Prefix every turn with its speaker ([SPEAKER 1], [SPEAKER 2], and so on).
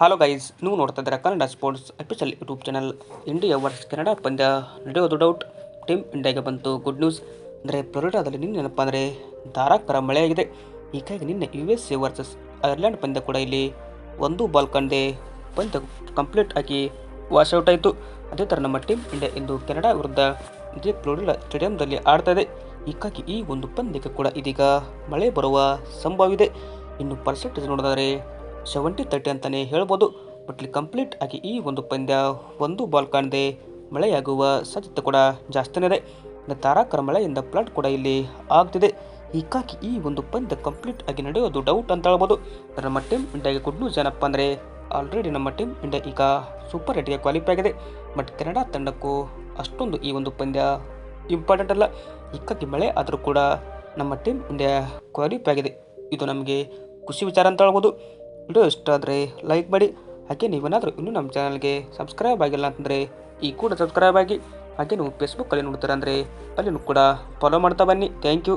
[SPEAKER 1] Hello guys ನೀವು ನೋಡ್ತಾ ಇದ್ದೀರಾ Kannada sports official YouTube channel India versus Canada ಪಂದ್ಯ ನಡೆಯೋದು ಡೌಟ್ ಟೀಮ್ ಇಂಡಿಯಾಗೆ ಬಂತು ಗುಡ್ ನ್ಯೂಸ್ ಅಂದರೆ ಫ್ಲೋರಿಡಾದಲ್ಲಿ ನಿನ್ನೆ ಏನಪ್ಪ ಅಂದರೆ ಧಾರಾಕಾರ ಮಳೆಯಾಗಿದೆ. ಹೀಗಾಗಿ ನಿನ್ನೆ U S A versus Ireland ಪಂದ್ಯ ಕೂಡ ಇಲ್ಲಿ ಒಂದು ಬಾಲ್ ಕಂಡೆ ಪಂದ್ಯ ಕಂಪ್ಲೀಟ್ ಆಗಿ ವಾಶ್ಔಟ್ ಆಯಿತು. ಅದೇ ಥರ ನಮ್ಮ ಟೀಮ್ ಇಂಡಿಯಾ ಇಂದು ಕೆನಡಾ ವಿರುದ್ಧ ಇದೇ ಫ್ಲೋರಿಡಾ ಸ್ಟೇಡಿಯಂದಲ್ಲಿ ಆಡ್ತಾ ಇದೆ. ಹೀಗಾಗಿ ಈ ಒಂದು ಪಂದ್ಯಕ್ಕೆ ಕೂಡ ಇದೀಗ ಮಳೆ ಬರುವ ಸಂಭವವಿದೆ. ಇನ್ನು ಪರ್ಸೆಂಟೇಜ್ ನೋಡಿದರೆ ಸೆವೆಂಟಿ ತರ್ಟಿ ಅಂತಲೇ ಹೇಳ್ಬೋದು. ಬಟ್ ಇಲ್ಲಿ ಕಂಪ್ಲೀಟ್ ಆಗಿ ಈ ಒಂದು ಪಂದ್ಯ ಒಂದು ಬಾಲ್ ಕಾಣದೆ ಮಳೆಯಾಗುವ ಸಾಧ್ಯತೆ ಕೂಡ ಜಾಸ್ತಿನೇ ಇದೆ. ಇನ್ನು ತಾರಾಕರ ಮಳೆಯಿಂದ ಫ್ಲಡ್ ಕೂಡ ಇಲ್ಲಿ ಆಗ್ತಿದೆ. ಹೀಗಾಗಿ ಈ ಒಂದು ಪಂದ್ಯ ಕಂಪ್ಲೀಟ್ ಆಗಿ ನಡೆಯೋದು ಡೌಟ್ ಅಂತ ಹೇಳ್ಬೋದು. ನಮ್ಮ ಟೀಮ್ ಇಂಡಿಯಾಗೆ ಗುಡ್ ನ್ಯೂಸ್ ಏನಪ್ಪ ಅಂದರೆ ಆಲ್ರೆಡಿ ನಮ್ಮ ಟೀಮ್ ಇಂಡಿಯಾ ಈಗ ಸೂಪರ್ ಏಟ್ಗೆ ಕ್ವಾಲಿಫೈ ಆಗಿದೆ. ಬಟ್ ಕೆನಡಾ ತಂಡಕ್ಕೂ ಅಷ್ಟೊಂದು ಈ ಒಂದು ಪಂದ್ಯ ಇಂಪಾರ್ಟೆಂಟ್ ಅಲ್ಲ. ಹೀಗಾಗಿ ಮಳೆ ಆದರೂ ಕೂಡ ನಮ್ಮ ಟೀಮ್ ಇಂಡಿಯಾ ಕ್ವಾಲಿಫೈ ಆಗಿದೆ. ಇದು ನಮಗೆ ಖುಷಿ ವಿಚಾರ ಅಂತ ಹೇಳ್ಬೋದು. ವಿಡಿಯೋ ಇಷ್ಟ ಆದರೆ ಲೈಕ್ ಮಾಡಿ. ಹಾಗೆ ನೀವೇನಾದರೂ ಇನ್ನೂ ನಮ್ಮ ಚಾನಲ್ಗೆ ಸಬ್ಸ್ಕ್ರೈಬ್ ಆಗಿಲ್ಲ ಅಂತಂದರೆ ಈ ಕೂಡ ಸಬ್ಸ್ಕ್ರೈಬ್ ಆಗಿ. ಹಾಗೆ ನೀವು ಫೇಸ್ಬುಕ್ಕಲ್ಲಿ ನೋಡ್ತೀರ ಅಂದರೆ ಅಲ್ಲಿನೂ ಕೂಡ ಫಾಲೋ ಮಾಡ್ತಾ ಬನ್ನಿ. Thank you